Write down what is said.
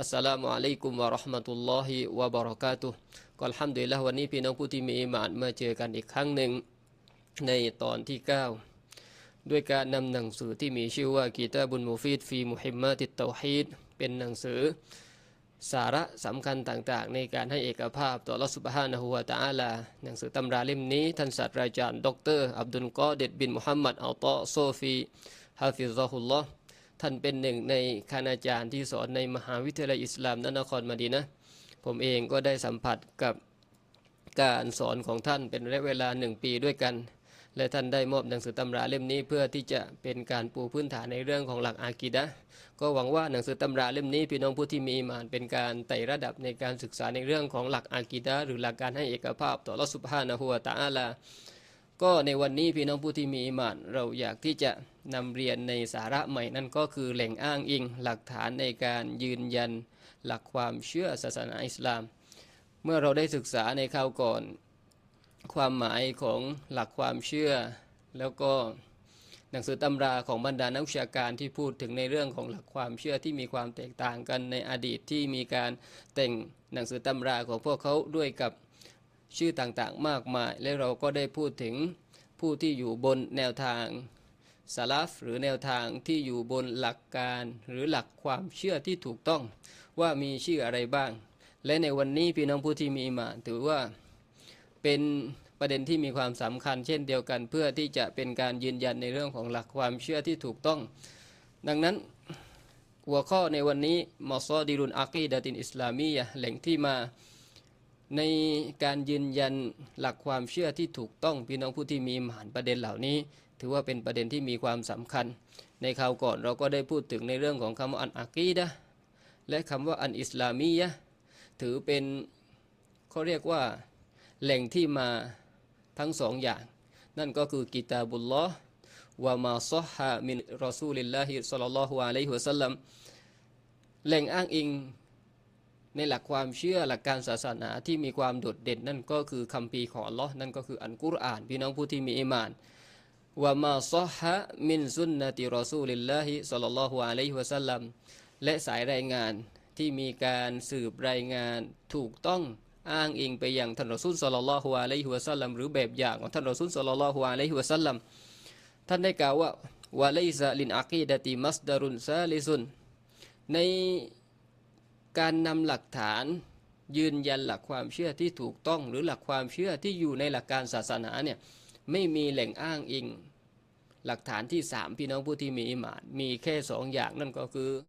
อัสสลามุอะลัยกุมวะราะห์มะตุลลอฮิวะบะเราะกาตุฮ์ก็อัลฮัมดุลิลละห์วันนี้พี่น้องผู้ที่มีอีหมานมาเจอกันอีกครั้งหนึ่งในตอนที่ 9 ด้วยการนำหนังสือที่มีชื่อว่ากีตาบุนมูฟิดฟีมุฮิมมาติตเตาฮีดเป็นหนังสือสาระสำคัญต่างๆ ในการให้เอกภาพต่อรัสุบฮานะฮูวะตะอาลา หนังสือตำราเล่มนี้ ท่านศาสตราจารย์ดอกเตอรอับดุลกอเดดบินมุฮัมมัดอัลตอโซฟีฮาฟิซะฮุลลอฮ์ ท่านเป็นหนึ่งในคณาจารย์ที่สอนในมหาวิทยาลัยอิสลามนครมดีนะ ผมเองก็ได้สัมผัสกับการสอนของท่านเป็นระยะเวลาหนึ่งปีด้วยกัน และท่านได้มอบหนังสือตำราเล่มนี้เพื่อที่จะเป็นการปูพื้นฐานในเรื่องของหลักอากีดะก็หวังว่าหนังสือตำราเล่มนี้พี่น้องผู้ที่มีอีหมาน เป็นการไต่ระดับในการศึกษาในเรื่องของหลักอากีดะหรือหลักการให้เอกภาพต่อรัสุบฮานะฮูวตะอาลา ก็ในวันนี้พี่น้องผู้ที่มีอีหมานเราอยากที่จะนำเรียนในสาระใหม่นั่นก็คือแหล่งอ้างอิง หลักฐานในการยืนยัน หลักความเชื่อศาสนาอิสลาม เมื่อเราได้ศึกษาในคราวก่อน ความหมายของหลักความเชื่อ แล้วก็หนังสือตำราของบรรดานักวิชาการที่พูดถึงในเรื่องของหลักความเชื่อที่มีความแตกต่างกันในอดีตที่มีการแต่งหนังสือตำราของพวกเขาด้วยกับ ชื่อต่างๆมากมาย และเราก็ได้พูดถึงผู้ที่อยู่บนแนวทางสลัฟหรือแนวทางที่อยู่บนหลักการหรือหลักความเชื่อที่ถูกต้อง ว่ามีชื่ออะไรบ้าง และในวันนี้พี่น้องผู้ที่มีมาถือว่าเป็นประเด็นที่มีความสำคัญ เช่นเดียวกันเพื่อที่จะเป็นการยืนยันในเรื่องของหลักความเชื่อที่ถูกต้อง ดังนั้นหัวข้อในวันนี้มอซอดิรุนอากีดะตินอิสลามียะแหล่งที่มา ในการยืนยันหลักความเชื่อที่ถูกต้องพี่น้องผู้ที่มีมหานประเด็นเหล่านี้ ถือว่าเป็นประเด็นที่มีความสำคัญ ในคราวก่อนเราก็ได้พูดถึงในเรื่องของคำว่าอันอากีดะและคำว่าอันอิสลามียะถือเป็นเขาเรียกว่าแหล่งที่มาทั้งสองอย่าง นั่นก็คือกิตาบุลลอฮ์วะมาซอฮะมินรอซูลิลลาฮิสลลัลลอฮุอะลัยฮิวะสัลลัมแหล่งอ้างอิง ในหลักความเชื่อหลักการศาสนาที่มีความโดดเด่นนั่นก็คือคัมภีของอัลลอฮ์นั่นก็คืออันกุรอาน พี่น้องผู้ที่มีอีมานวะมาซอฮะมินซุนนะติรอซูลิลลาฮิสัลลัลลอฮุอะลัยฮิวะสัลลัมและสายรายงานที่มีการสืบรายงานถูกต้องอ้างอิงไปอย่างท่านรอซูลสัลลัลลอฮุอะลัยฮิวะสัลลัมหรือแบบอย่างของท่านรอซูลสัลลัลลอฮุอะลัยฮิวะสัลลัมท่านได้กล่าวว่าวะไลซะลินอากีดะติมัสดารุนซาลิซุนใน การนำหลักฐานยืนยันหลักความเชื่อที่ถูกต้องหรือหลักความเชื่อที่อยู่ในหลักการศาสนาเนี่ยไม่มีแหล่งอ้างอิง หลักฐานที่สามพี่น้องผู้ที่มีอิมาน มีแค่สองอย่างนั่นก็คือ